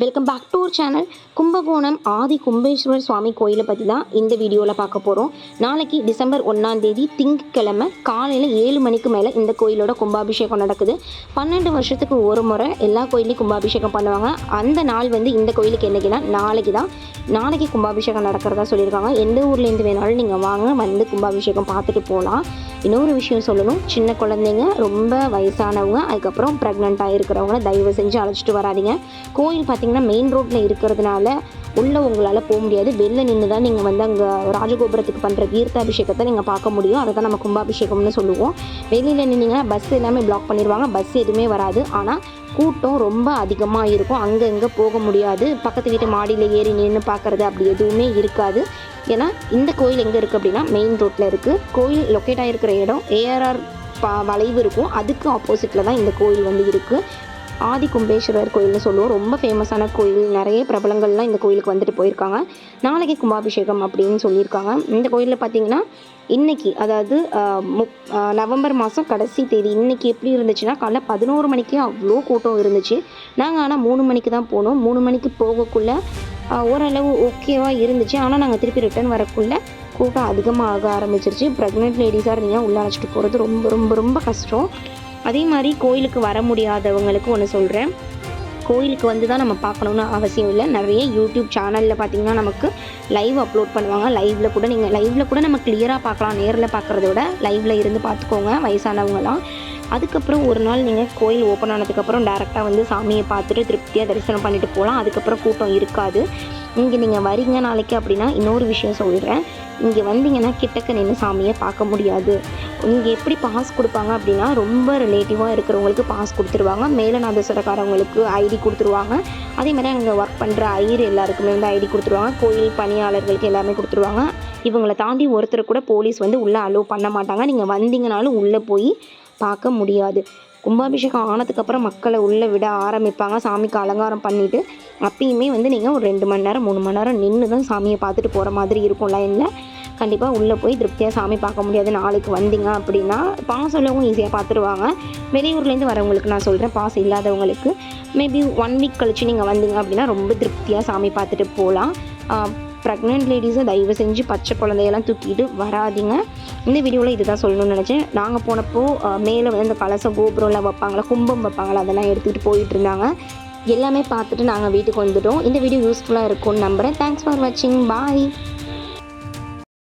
Welcome back to our channel Kumbakonam Adi Kumbeswarar Swamy கோயிலை பற்றி தான் இந்த வீடியோவில் பார்க்க போகிறோம் நாளைக்கு டிசம்பர் ஒன்றாம் தேதி காலையில் ஏழு மணிக்கு மேலே இந்த கோயிலோட கும்பாபிஷேகம் நடக்குது. பன்னெண்டு வருஷத்துக்கு ஒரு முறை எல்லா கோயிலையும் கும்பாபிஷேகம் பண்ணுவாங்க. அந்த நாள் வந்து இந்த கோயிலுக்கு என்னைக்குன்னா நாளைக்கு தான். நாளைக்கு கும்பாபிஷேகம் நடக்கிறதா சொல்லியிருக்காங்க. எந்த ஊர்லேருந்து வேணாலும் நீங்கள் வாங்க வந்து கும்பாபிஷேகம் பார்த்துட்டு போகலாம் இன்னொரு விஷயம் சொல்லணும். சின்ன குழந்தைங்க ரொம்ப வயசானவங்க அதுக்கப்புறம் ப்ரெக்னெண்ட்டாக இருக்கிறவங்க தயவு செஞ்சு அழைச்சிட்டு வராதீங்க. கோயில் பார்த்திங்கன்னா மெயின் ரோட்டில் இருக்கிறதுனால உள்ளே உங்களால் போக முடியாது. வெளில நின்று தான் நீங்கள் வந்து அங்கே ராஜகோபுரத்துக்கு பண்ணுற தீர்த்தாபிஷேகத்தை நீங்கள் பார்க்க முடியும். அதை தான் நம்ம கும்பாபிஷேகம்னு சொல்லுவோம். வெளியில் நின்னீங்கன்னா பஸ் எல்லாமே பிளாக் பண்ணிடுவாங்க. பஸ் எதுவுமே வராது. ஆனால் கூட்டம் ரொம்ப அதிகமாக இருக்கும். அங்கே இங்கே போக முடியாது. பக்கத்து வீட்டு மாடியில் ஏறி நின்று பார்க்குறது அப்படி எதுவுமே இருக்காது. ஏன்னா இந்த கோயில் எங்கே இருக்குது அப்படின்னா மெயின் ரோட்டில் இருக்குது கோயில் லொக்கேட் ஆகிருக்கிற இடம் ஏஆர்ஆர் பா வளைவு இருக்கும். அதுக்கு ஆப்போசிட்டில் தான் இந்த கோயில் வந்து இருக்குது ஆதி கும்பேஸ்வரர் கோயில்னு சொல்லுவோம். ரொம்ப ஃபேமஸான கோயில். நிறைய பிரபலங்கள்லாம் இந்த கோயிலுக்கு வந்துட்டு போயிருக்காங்க. நாளைக்கு கும்பாபிஷேகம் அப்படின்னு சொல்லியிருக்காங்க. இந்த கோயிலில் பார்த்தீங்கன்னா இன்னைக்கு அதாவது முப் நவம்பர் மாதம் கடைசி தேதி இன்னைக்கு எப்படி இருந்துச்சுன்னா காலைல பதினோரு மணிக்கே அவ்வளோ கூட்டம் இருந்துச்சு. நாங்கள் ஆனால் மூணு மணிக்கு தான் போனோம். மூணு மணிக்கு போகக்குள்ள ஓரளவு ஓகேவாக இருந்துச்சு. ஆனால் நாங்கள் திருப்பி ரிட்டர்ன் வரக்குள்ள கூட்டம் அதிகமாக ஆக ஆரம்பிச்சிருச்சு ப்ரெக்னென்ட் லேடிஸாக இருந்தீங்கன்னா உள்ளே அழைச்சிட்டு போகிறது ரொம்ப ரொம்ப ரொம்ப கஷ்டம். அதே மாதிரி கோயிலுக்கு வர முடியாதவங்களுக்கு ஒன்று சொல்கிறேன் கோயிலுக்கு வந்து தான் நம்ம பார்க்கணுன்னு அவசியம் இல்லை. நிறைய யூடியூப் சேனலில் பார்த்தீங்கன்னா நமக்கு லைவ் அப்லோட் பண்ணுவாங்க. லைவில் கூட நீங்கள் லைவில் கூட நம்ம கிளியராக பார்க்கலாம். நேரில் பார்க்குறத விட லைவில் இருந்து பார்த்துக்கோங்க. வயசானவங்களாம் அதுக்கப்புறம் ஒரு நாள் நீங்கள் கோயில் ஓப்பன் ஆனதுக்கப்புறம் டேரெக்டாக வந்து சாமியை பார்த்துட்டு திருப்தியாக தரிசனம் பண்ணிட்டு போகலாம். அதுக்கப்புறம் கூட்டம் இருக்காது. இங்கே நீங்கள் வரீங்க நாளைக்கு அப்படின்னா இன்னொரு விஷயம் சொல்கிறேன் இங்கே வந்தீங்கன்னா கிட்டக்க நின்று சாமியை பார்க்க முடியாது. இங்கே எப்படி பாஸ் கொடுப்பாங்க அப்படின்னா ரொம்ப ரிலேட்டிவாக இருக்கிறவங்களுக்கு பாஸ் கொடுத்துருவாங்க. மேலநாதஸ்வரக்காரவங்களுக்கு ஐடி கொடுத்துருவாங்க. அதே மாதிரி அங்கே ஒர்க் பண்ணுற ஐயர் எல்லாருக்குமே வந்து ஐடி கொடுத்துருவாங்க. கோயில் பணியாளர்களுக்கு எல்லாமே கொடுத்துருவாங்க. இவங்களை தாண்டி ஒருத்தர் கூட போலீஸ் வந்து உள்ளே அலோவ் பண்ண மாட்டாங்க. நீங்கள் வந்தீங்கனாலும் உள்ளே போய் பார்க்க முடியாது. கும்பாபிஷேகம் ஆனதுக்கப்புறம் மக்களை உள்ளே விட ஆரம்பிப்பாங்க. சாமிக்கு அலங்காரம் பண்ணிவிட்டு அப்பயுமே வந்து நீங்கள் ஒரு ரெண்டு மணி நேரம் மூணு மணி நேரம் நின்று தான் சாமியை பார்த்துட்டு போகிற மாதிரி இருக்கும் லைனில் கண்டிப்பாக உள்ளே போய் திருப்தியாக சாமி பார்க்க முடியாது. நாளைக்கு வந்தீங்க அப்படின்னா பாஸ் உள்ளவங்க ஈஸியாக பார்த்துருவாங்க. வெளியூர்லேருந்து வரவங்களுக்கு நான் சொல்கிறேன் பாஸ் இல்லாதவங்களுக்கு. மேபி ஒன் வீக் கழித்து நீங்கள் வந்தீங்க அப்படின்னா ரொம்ப திருப்தியாக சாமி பார்த்துட்டு போகலாம் ப்ரெக்னென்ட் லேடிஸை தயவு செஞ்சு பச்சை குழந்தையெல்லாம் தூக்கிட்டு வராதீங்க. இந்த வீடியோவில் இதுதான் சொல்லணும்னு நினச்சேன். நாங்கள் போனப்போ மேலே வந்து இந்த கலச கோபுரம்லாம் வைப்பாங்களா கும்பம் வைப்பாங்களா அதெல்லாம் எடுத்துகிட்டு போயிட்டு இருந்தாங்க. எல்லாமே பார்த்துட்டு நாங்கள் வீட்டுக்கு வந்துட்டோம். இந்த வீடியோ யூஸ்ஃபுல்லாக இருக்கும்னு நம்புகிறேன் தேங்க்ஸ் ஃபார் வாட்சிங் பாய்